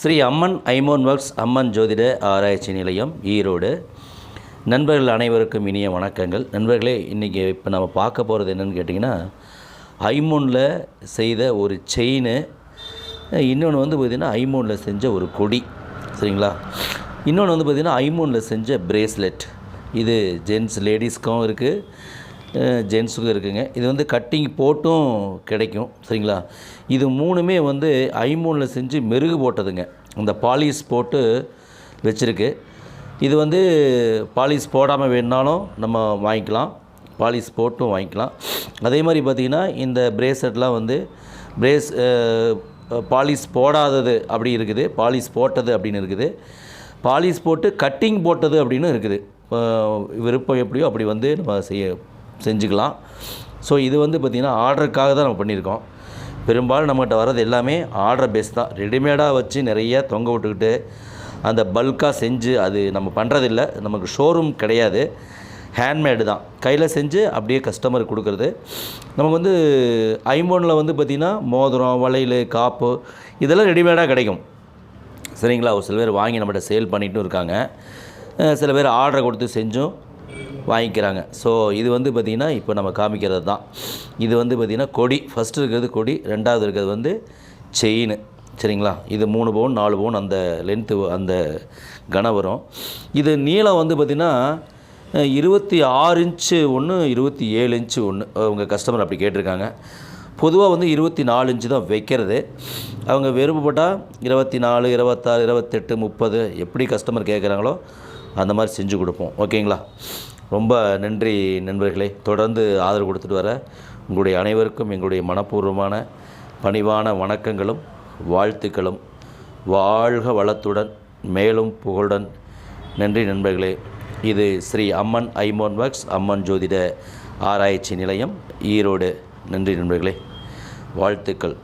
ஸ்ரீ அம்மன் ஐமோன் works அம்மன் ஜோதிட ஆராய்ச்சி நிலையம் ஈரோடு. நண்பர்கள் அனைவருக்கும் இனிய வணக்கங்கள். நண்பர்களே இன்றைக்கி இப்போ நம்ம பார்க்க போகிறது என்னென்னு கேட்டிங்கன்னா ஐமோனில் செய்த ஒரு செயின் இன்னொன்று வந்து பார்த்திங்கன்னா ஐமோனில் செஞ்ச ஒரு கொடி. சரிங்களா? இன்னொன்று வந்து பார்த்திங்கன்னா ஐமோனில் செஞ்ச பிரேஸ்லெட் இது ஜென்ஸ் லேடிஸ்க்கும் இருக்குது ஜென்ஸுக்கும் இருக்குதுங்க இது வந்து கட்டிங் போட்டும் கிடைக்கும் சரிங்களா? இது மூணுமே வந்து ஐமூனில் செஞ்சு மெருகு போட்டதுங்க. அந்த பாலிஷ் போட்டு வச்சுருக்கு. இது வந்து பாலிஷ் போடாமல் வேணுனாலும் நம்ம வாங்கிக்கலாம். பாலிஷ் போட்டும் வாங்கிக்கலாம். அதே மாதிரி பார்த்திங்கன்னா இந்த பிரேஸ்லெட்லாம் வந்து பிரேஸ் பாலிஷ் போடாதது அப்படி இருக்குது. பாலிஷ் போட்டது அப்படின்னு இருக்குது. பாலிஷ் போட்டு கட்டிங் போட்டது அப்படின்னு இருக்குது. விருப்பம் எப்படியோ அப்படி வந்து நம்ம செய்ய செஞ்சுக்கலாம். ஸோ இது வந்து பார்த்திங்கன்னா ஆர்டருக்காக தான் நம்ம பண்ணியிருக்கோம். பெரும்பாலும் நம்மகிட்ட வர்றது எல்லாமே ஆர்டர் பேஸ் தான். ரெடிமேடாக வச்சு நிறைய தொங்க விட்டுக்கிட்டு அந்த பல்காக செஞ்சு அது நம்ம பண்ணுறதில்ல நமக்கு ஷோரூம் கிடையாது. ஹேண்ட்மேடு தான். கையில் செஞ்சு அப்படியே கஸ்டமருக்கு கொடுக்குறது. நமக்கு வந்து ஐம்போனில் வந்து பார்த்திங்கன்னா மோதிரம் வளையல் காப்பு இதெல்லாம் ரெடிமேடாக கிடைக்கும். சரிங்களா? ஒரு சில பேர் வாங்கி நம்மகிட்ட சேல் பண்ணிகிட்டும் இருக்காங்க. சில பேர் ஆர்டரை கொடுத்து செஞ்சும் வாங்கிக்கிறாங்க. ஸோ இது வந்து பார்த்திங்கன்னா இப்போ நம்ம காமிக்கிறது தான். இது வந்து பார்த்திங்கன்னா கொடி. ஃபஸ்ட்டு இருக்கிறது கொடி ரெண்டாவது இருக்கிறது வந்து செயின் சரிங்களா? இது மூணு பவுன் நாலு பவுன் அந்த லென்த்து அந்த கன வரும். இது நீளம் வந்து பார்த்திங்கன்னா இருபத்தி ஆறு இன்ச்சு ஒன்று இருபத்தி ஏழு இன்ச்சு ஒன்று அவங்க கஸ்டமர் அப்படி கேட்டிருக்காங்க. பொதுவாக வந்து இருபத்தி நாலு இன்ச்சு தான் வைக்கிறது. அவங்க விருப்பப்பட்டால் இருபத்தி நாலு இருபத்தாறு இருபத்தெட்டு முப்பது எப்படி கஸ்டமர் கேட்குறாங்களோ அந்த மாதிரி செஞ்சு கொடுப்போம். ஓகேங்களா ரொம்ப நன்றி நண்பர்களே. தொடர்ந்து ஆதரவு கொடுத்துட்டு வர உங்களுடைய அனைவருக்கும் எங்களுடைய மனப்பூர்வமான பணிவான வணக்கங்களும் வாழ்த்துக்களும். வாழ்க வளத்துடன் மேலும் புகழுடன். நன்றி நண்பர்களே. இது ஸ்ரீ அம்மன் ஐமோன் ஒர்க்ஸ் அம்மன் ஜோதிட ஆராய்ச்சி நிலையம் ஈரோடு. நன்றி நண்பர்களே. வாழ்த்துக்கள்.